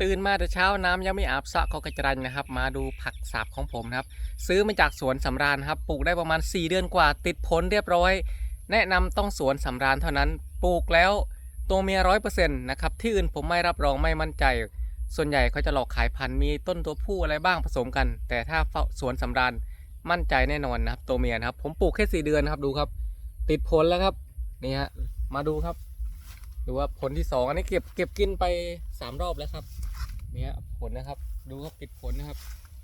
ตื่นมาแต่เช้าน้ำยังไม่อาบสะก็กระจรันนะครับ มาดูผักสาบของผมนะครับ ซื้อมาจากสวนสำราญครับ ปลูกได้ประมาณ 4 เดือนกว่า ติดผลเรียบร้อย แนะนำต้องสวนสำราญเท่านั้น ปลูกแล้วตัวเมียร้อยเปอร์เซ็นต์นะครับ ที่อื่นผมไม่รับรองไม่มั่นใจ ส่วนใหญ่เขาจะหลอกขายพันธุ์มีต้นตัวผู้อะไรบ้างผสมกัน แต่ถ้าสวนสำราญมั่นใจแน่นอนนะครับ ตัวเมียนะครับ ผมปลูกแค่สี่เดือนครับดูครับ ติดผลแล้วครับนี่ฮะมาดูครับ ดูว่าผลที่สองอันนี้เก็บเก็บกินไปสามรอบแล้วครับเนี่ยผลนะครับ ดูครับติดผลนะครับ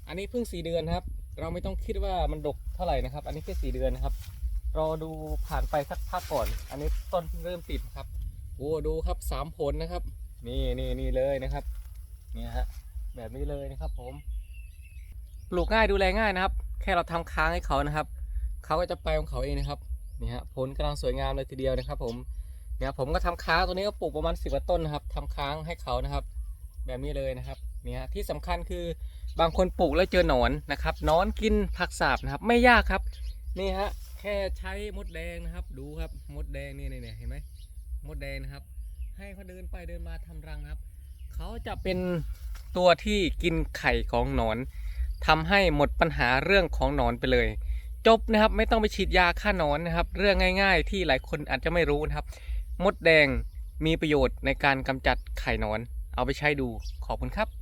อันนี้เพิ่งสี่เดือนครับ เราไม่ต้องคิดว่ามันดกเท่าไหร่นะครับ อันนี้แค่สี่เดือนนะครับรอดูผ่านไปสักพักก่อน อันนี้ต้นเพิ่งเริ่มติดครับโอ้ดูครับสามผลนะครับ นี่นี่นี่เลยนะครับเนี่ยฮะแบบนี้เลยนะครับ ผม ปลูกง่ายดูแลง่ายนะครับ แค่เราทำค้างให้เขานะครับ เขาก็จะไปของเขาเองนะครับนี่ฮะผลกำลังสวยงามเลยทีเดียวนะครับ ผม เนี่ยผมก็ทำค้างตัวนี้ก็ปลูกประมาณสิบกว่าต้นนะครับทำค้างให้เขานะครับ แบบนี้เลยนะครับเนี่ยที่สำคัญคือบางคนปลูกแล้วเจอหนอนนะครับนอนกินผักสาบนะครับ ไม่ยากครับ นี่ฮะแค่ใช้มดแดงนะครับ ดูครับมดแดงนี่นี่ยเห็นไหมมดแดงนะครับ ให้เขาเดินไปเดินมาทำรังครับเขาจะเป็นตัวที่กินไข่ของหนอนทำให้หมดปัญหาเรื่องของหนอนไปเลย จบนะครับ ไม่ต้องไปฉีดยาฆ่าหนอนนะครับ เรื่องง่าย ๆ ที่หลายคนอาจจะไม่รู้นะครับ มดแดงมีประโยชน์ในการกำจัดไข่หนอน เอาไปใช้ดูขอบคุณครับ